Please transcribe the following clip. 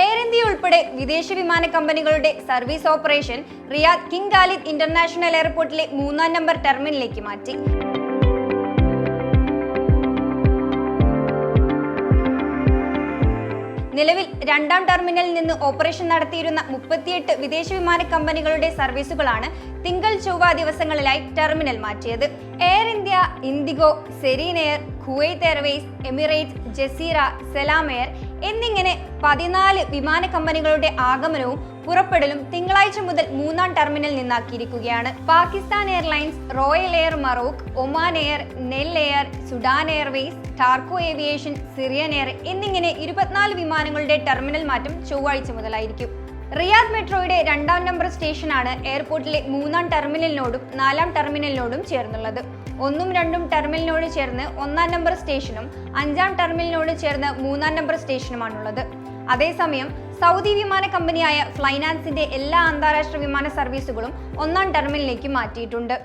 Air India ഉൾപ്പെടെ വിദേശ വിമാന കമ്പനികളുടെ service operation Riyadh King Khalid International എയർപോർട്ടിലെ മൂന്നാം നമ്പർ ടെർമിനലിലേക്ക് മാറ്റി. നിലവിൽ രണ്ടാം ടെർമിനലിൽ നിന്ന് ഓപ്പറേഷൻ നടത്തിയിരുന്ന മുപ്പത്തിയെട്ട് വിദേശ വിമാന കമ്പനികളുടെ സർവീസുകളാണ് തിങ്കൾ ചൊവ്വ ദിവസങ്ങളിലായി ടെർമിനൽ മാറ്റിയത്. Air India IndiGo Serene Air Kuwait Airways Emirates Jazeera Salam Air എന്നിങ്ങനെ പതിനാല് വിമാന കമ്പനികളുടെ ആഗമനവും പുറപ്പെടലും തിങ്കളാഴ്ച മുതൽ മൂന്നാം terminal നിന്നാക്കിയിരിക്കുകയാണ്. Pakistan Airlines Royal Air Maroc Oman Air Nile Air Sudan Airways Tarco Aviation Syrian Air എന്നിങ്ങനെ ഇരുപത്തിനാല് വിമാനങ്ങളുടെ ടെർമിനൽ മാറ്റം ചൊവ്വാഴ്ച മുതലായിരിക്കും. റിയാദ് മെട്രോയുടെ രണ്ടാം നമ്പർ സ്റ്റേഷനാണ് എയർപോർട്ടിലെ മൂന്നാം ടെർമിനലിനോടും നാലാം ടെർമിനലിനോടും ചേർന്നുള്ളത്. ഒന്നും രണ്ടും ടെർമിനലിനോട് ചേർന്ന് ഒന്നാം നമ്പർ സ്റ്റേഷനും അഞ്ചാം ടെർമിനലിനോട് ചേർന്ന് മൂന്നാം നമ്പർ സ്റ്റേഷനുമാണുള്ളത്. അതേസമയം സൗദി വിമാന കമ്പനിയായ ഫ്ലൈനാൻസിന്റെ എല്ലാ അന്താരാഷ്ട്ര വിമാന സർവീസുകളും ഒന്നാം ടെർമിനലിലേക്ക് മാറ്റിയിട്ടുണ്ട്.